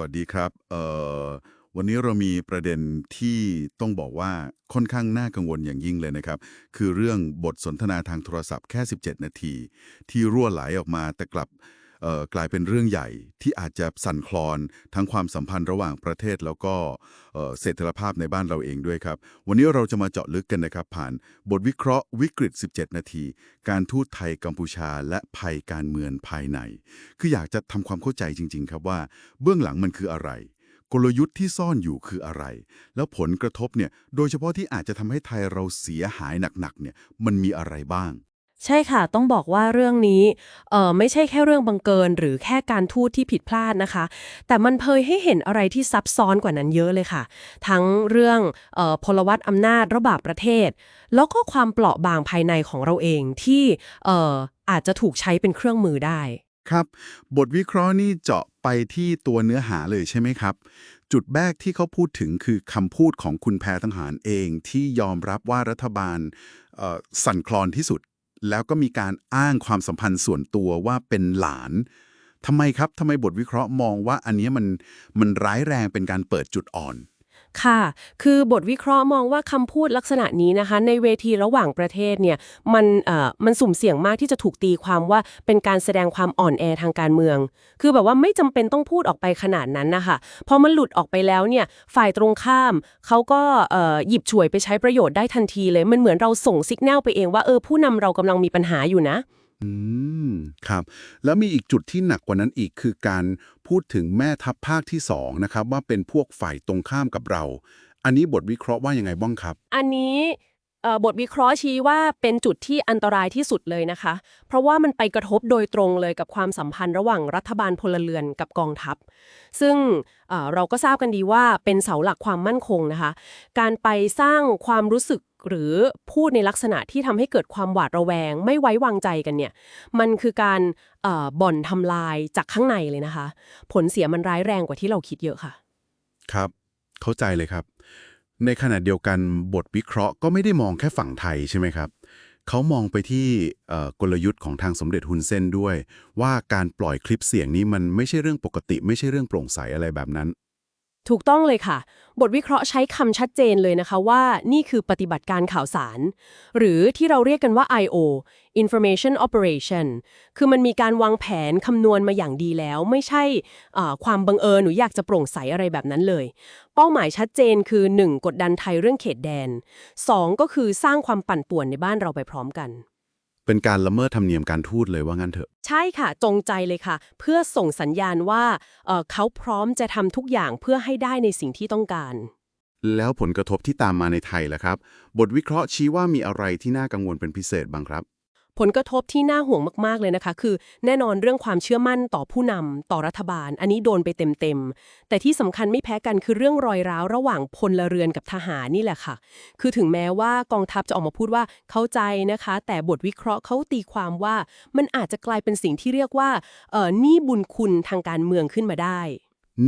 วัสดีครับเอ่อวันนี้เรามีประเด็นที่ต้องบอกว่าค่อนข้างน่ากังวลอย่างยิ่งเลยนะครับ คือเรื่องบทสนทนาทางโทรศัพท์แค่ 17 นาที ที่รั่วไหลออกมาแต่กลับ กลายเป็นเรื่องใหญ่ที่อาจจะสั่นคลอนทั้งความสัมพันธ์ระหว่างประเทศแล้วก็เอ่อเสถียรภาพในบ้านเราเองด้วยครับ วันนี้เราจะมาเจาะลึกกันนะครับ ผ่านบทวิเคราะห์วิกฤต 17 นาที การทูตไทยกัมพูชา และภัยการเมืองภายใน คืออยากจะทำความเข้าใจจริง ๆ ครับว่า เบื้องหลังมันคืออะไรกลยุทธ์ที่ซ่อนอยู่คืออะไร แล้วผลกระทบเนี่ย โดยเฉพาะที่อาจจะทำให้ไทยเราเสียหายหนักๆ เนี่ย มันมีอะไรบ้าง ใช่ค่ะ ต้องบอกว่าเรื่องนี้เอ่อไม่ใช่แค่เรื่องบังเกิน หรือแค่การทูตที่ผิดพลาดนะคะ แต่มันเผยให้เห็นอะไรที่ซับซ้อนกว่านั้นเยอะเลยค่ะ ทั้งเรื่องเอ่อพลวัตอำนาจระบาบประเทศ แล้วก็ความเปราะบางภายในของเราเองที่เอ่ออาจจะถูกใช้เป็นเครื่องมือได้ ครับ บทวิเคราะห์นี่เจาะไปที่ตัวเนื้อหาเลยใช่ไหมครับ จุดแรกที่เขาพูดถึงคือคำพูดของคุณแพทหารเองที่ยอมรับว่ารัฐบาลเอ่อสั่นคลอนที่สุด แล้วก็มีการอ้างความสัมพันธ์ส่วนตัวว่าเป็นหลานทำไมครับทำไมบทวิเคราะห์มองว่าอันนี้มันมันร้ายแรงเป็นการเปิดจุดอ่อน ค่ะ คือบทวิเคราะห์มองว่าคำพูดลักษณะนี้นะคะ ในเวทีระหว่างประเทศเนี่ยมันเอ่อมันสุ่มเสี่ยงมากที่จะถูกตีความว่าเป็นการแสดงความอ่อนแอทางการเมือง คือแบบว่าไม่จำเป็นต้องพูดออกไปขนาดนั้นนะคะพอมันหลุดออกไปแล้วเนี่ยฝ่ายตรงข้ามเขาก็เอ่อหยิบฉวยไปใช้ประโยชน์ได้ทันทีเลยมันเหมือนเราส่งสัญญาณไปเองว่าเออผู้นำเรากำลังมีปัญหาอยู่นะ อืม ครับ แล้วมีอีกจุดที่หนักกว่านั้นอีกคือการพูดถึงแม่ทัพภาคที่สองนะครับ ว่าเป็นพวกฝ่ายตรงข้ามกับเรา อันนี้บทวิเคราะห์ว่ายังไงบ้างครับ อันนี้ บทวิเคราะห์ชี้ว่าเป็นจุดที่อันตรายที่สุดเลยนะคะ เพราะว่ามันไปกระทบโดยตรงเลยกับความสัมพันธ์ระหว่างรัฐบาลพลเรือนกับกองทัพ ซึ่งเเราก็ทราบกันดีว่าเป็นเสาหลักความมั่นคงนะคะ การไปสร้างความรู้สึกหรือพูดในลักษณะที่ทำให้เกิดความหวาดระแวง ไม่ไว้วางใจกันเนี่ย มันคือการบ่อนทำลายจากข้างในเลยนะคะ ผลเสียมันร้ายแรงกว่าที่เราคิดเยอะค่ะ ครับ เข้าใจเลยครับ ในขณะเดียวกันบทวิเคราะห์ก็ไม่ได้มองแค่ฝั่งไทยใช่ไหมครับ เขามองไปที่กลยุทธ์ของทางสมเด็จฮุนเซนด้วย ว่าการปล่อยคลิปเสียงนี้มันไม่ใช่เรื่องปกติ ไม่ใช่เรื่องโปร่งใสอะไรแบบนั้น ถูกต้องเลยค่ะ บทวิเคราะห์ใช้คำชัดเจนเลยนะคะว่านี่คือปฏิบัติการข่าวสาร หรือที่เราเรียกกันว่า I.O. Information Operation คือมันมีการวางแผนคำนวณมาอย่างดีแล้ว ไม่ใช่ความบังเอิญหรืออยากจะโปร่งใสอะไรแบบนั้นเลย เป้าหมายชัดเจนคือ 1. กดดันไทยเรื่องเขตแดน 2. ก็คือสร้างความปั่นป่วนในบ้านเราไปพร้อมกัน เป็นการละเมิดธรรมเนียมการทูตเลยว่างั้นเถอะ ใช่ค่ะ จงใจเลยค่ะ เพื่อส่งสัญญาณว่าเอ่อเขาพร้อมจะทำทุกอย่างเพื่อให้ได้ในสิ่งที่ต้องการ แล้วผลกระทบที่ตามมาในไทยล่ะครับ บทวิเคราะห์ชี้ว่ามีอะไรที่น่ากังวลเป็นพิเศษบ้างครับ ผลกระทบที่น่าห่วงมากๆเลยนะคะ คือแน่นอนเรื่องความเชื่อมั่นต่อผู้นำต่อรัฐบาล อันนี้โดนไปเต็มๆ แต่ที่สำคัญไม่แพ้กันคือเรื่องรอยร้าวระหว่างพลเรือนกับทหารนี่แหละค่ะ คือถึงแม้ว่ากองทัพจะออกมาพูดว่าเข้าใจนะคะ แต่บทวิเคราะห์เขาตีความว่ามันอาจจะกลายเป็นสิ่งที่เรียกว่าเอ่อหนี้บุญคุณทางการเมืองขึ้นมาได้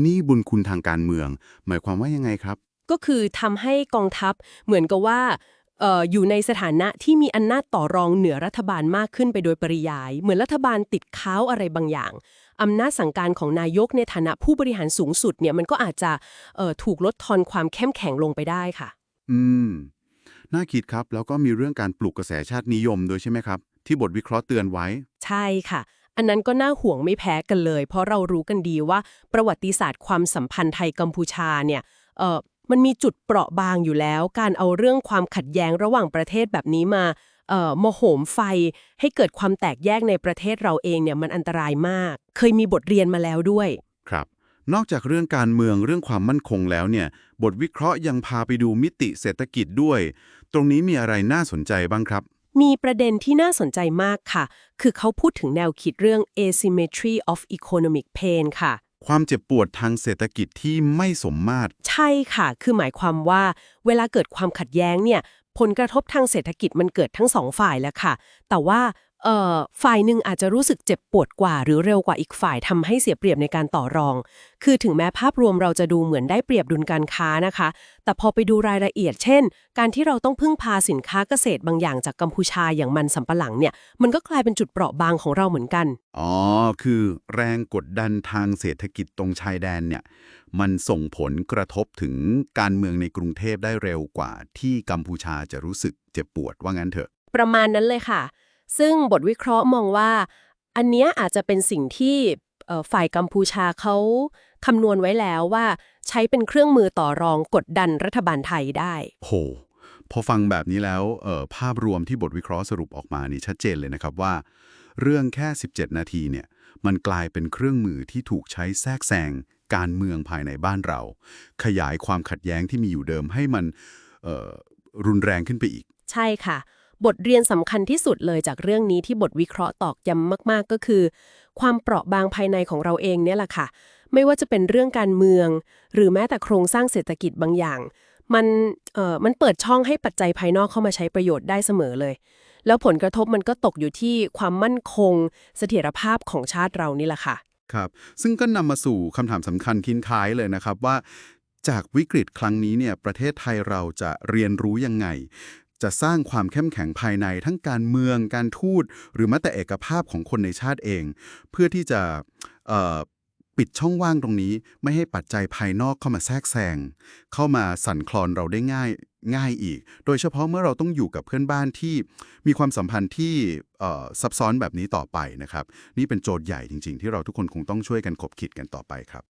นี่บุญคุณทางการเมือง หมายความว่ายังไงครับ ก็คือทำให้กองทัพเหมือนกับว่าเอ่ออยู่ในสถานะที่มีอำนาจต่อรองเหนือรัฐบาลมากขึ้นไปโดยปริยาย เหมือนรัฐบาลติดค้าวอะไรบางอย่างอำนาจสั่งการของนายกในฐานะผู้บริหารสูงสุดเนี่ยมันก็อาจจะเอ่อถูกลดทอนความเข้มแข็งลงไปได้ค่ะ อืม น่าคิดครับ แล้วก็มีเรื่องการปลูกกระแสชาตินิยมด้วยใช่ไหมครับ ที่บทวิเคราะห์เตือนไว้ ใช่ค่ะ อันนั้นก็น่าห่วงไม่แพ้กันเลย เพราะเรารู้กันดีว่าประวัติศาสตร์ความสัมพันธ์ไทยกัมพูชาเนี่ยเอ่อ มันมีจุดเปราะบางอยู่แล้ว การเอาเรื่องความขัดแย้งระหว่างประเทศแบบนี้มาเอ่อมโหมไฟให้เกิดความแตกแยกในประเทศเราเองเนี่ยมันอันตรายมาก เคยมีบทเรียนมาแล้วด้วย ครับ นอกจากเรื่องการเมืองเรื่องความมั่นคงแล้วเนี่ย บทวิเคราะห์ยังพาไปดูมิติเศรษฐกิจด้วย ตรงนี้มีอะไรน่าสนใจบ้างครับ มีประเด็นที่น่าสนใจมากค่ะ คือเขาพูดถึงแนวคิดเรื่อง asymmetry of economic pain ค่ะ ความเจ็บปวดทางเศรษฐกิจที่ไม่สมมาตร ใช่ค่ะ คือหมายความว่า เวลาเกิดความขัดแย้งเนี่ย ผลกระทบทางเศรษฐกิจมันเกิดทั้งสองฝ่ายแล้วค่ะ แต่ว่า ฝ่ายหนึ่งอาจจะรู้สึกเจ็บปวดกว่า หรือเร็วกว่าอีกฝ่ายทำให้เสียเปรียบในการต่อรอง คือถึงแม้ภาพรวมเราจะดูเหมือนได้เปรียบดุลการค้านะคะ แต่พอไปดูรายละเอียด เช่น การที่เราต้องพึ่งพาสินค้าเกษตรบางอย่างจากกัมพูชาอย่างมันสำปะหลังเนี่ย มันก็กลายเป็นจุดเปราะบางของเราเหมือนกัน อ๋อ คือแรงกดดันทางเศรษฐกิจตรงชายแดนเนี่ย มันส่งผลกระทบถึงการเมืองในกรุงเทพได้เร็วกว่า ที่กัมพูชาจะรู้สึกเจ็บปวดว่างั้นเถอะ ประมาณนั้นเลยค่ะ ซึ่งบทวิเคราะห์มองว่า อันเนี้ยอาจจะเป็นสิ่งที่เอ่อฝ่ายกัมพูชาเขาคำนวณไว้แล้วว่าใช้เป็นเครื่องมือต่อรองกดดันรัฐบาลไทยได้โหพอฟังแบบนี้แล้วเอ่อภาพรวมที่บทวิเคราะห์สรุปออกมานี่ชัดเจนเลยนะครับว่า เรื่องแค่ 17 นาทีเนี่ยมันกลายเป็นเครื่องมือที่ถูกใช้แทรกแซงการเมืองภายในบ้านเรา ขยายความขัดแย้งที่มีอยู่เดิมให้มันเอ่อรุนแรงขึ้นไปอีก ใช่ค่ะ บทเรียนสำคัญที่สุดเลยจากเรื่องนี้ที่บทวิเคราะห์ตอกย้ำมาก ๆ ก็คือ ความเปราะบางภายในของเราเองเนี่ยแหละค่ะ ไม่ว่าจะเป็นเรื่องการเมือง หรือแม้แต่โครงสร้างเศรษฐกิจบางอย่าง มันเอ่อมันเปิดช่องให้ปัจจัยภายนอกเข้ามาใช้ประโยชน์ได้เสมอเลย แล้วผลกระทบมันก็ตกอยู่ที่ความมั่นคง เสถียรภาพของชาติเรานี่แหละค่ะครับซึ่งก็นำมาสู่คำถามสำคัญทิ้งท้ายเลยนะครับว่า จากวิกฤตครั้งนี้เนี่ยประเทศไทยเราจะเรียนรู้ยังไง จะสร้างความเข้มแข็งภายในทั้งการเมืองการทูต หรือแม้แต่เอกภาพของคนในชาติเอง เพื่อที่จะปิดช่องว่างตรงนี้ ไม่ให้ปัจจัยภายนอกเข้ามาแทรกแซงเข้ามาสั่นคลอนเราได้ง่ายง่ายอีก โดยเฉพาะเมื่อเราต้องอยู่กับเพื่อนบ้านที่มีความสัมพันธ์ที่ซับซ้อนแบบนี้ต่อไปนะครับ นี่เป็นโจทย์ใหญ่จริง ๆ ที่เราทุกคนคงต้องช่วยกันขบคิดกันต่อไปครับ